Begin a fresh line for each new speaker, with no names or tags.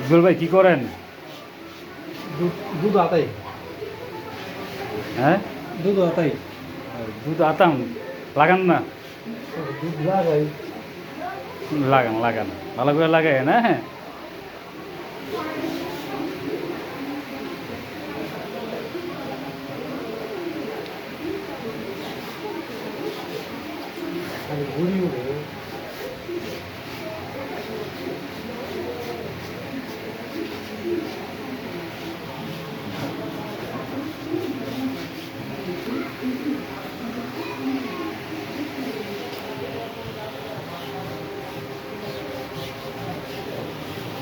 ইকবাল ভাই কি করেন?
দুধ দুধ আতাই।
হ্যাঁ?
দুধ আতাই।
দুধ আতাম লাগান না?
দুধ লাগাই।
লাগান লাগান ভালো করে লাগাই না হ্যাঁ
ঘুরি উঠে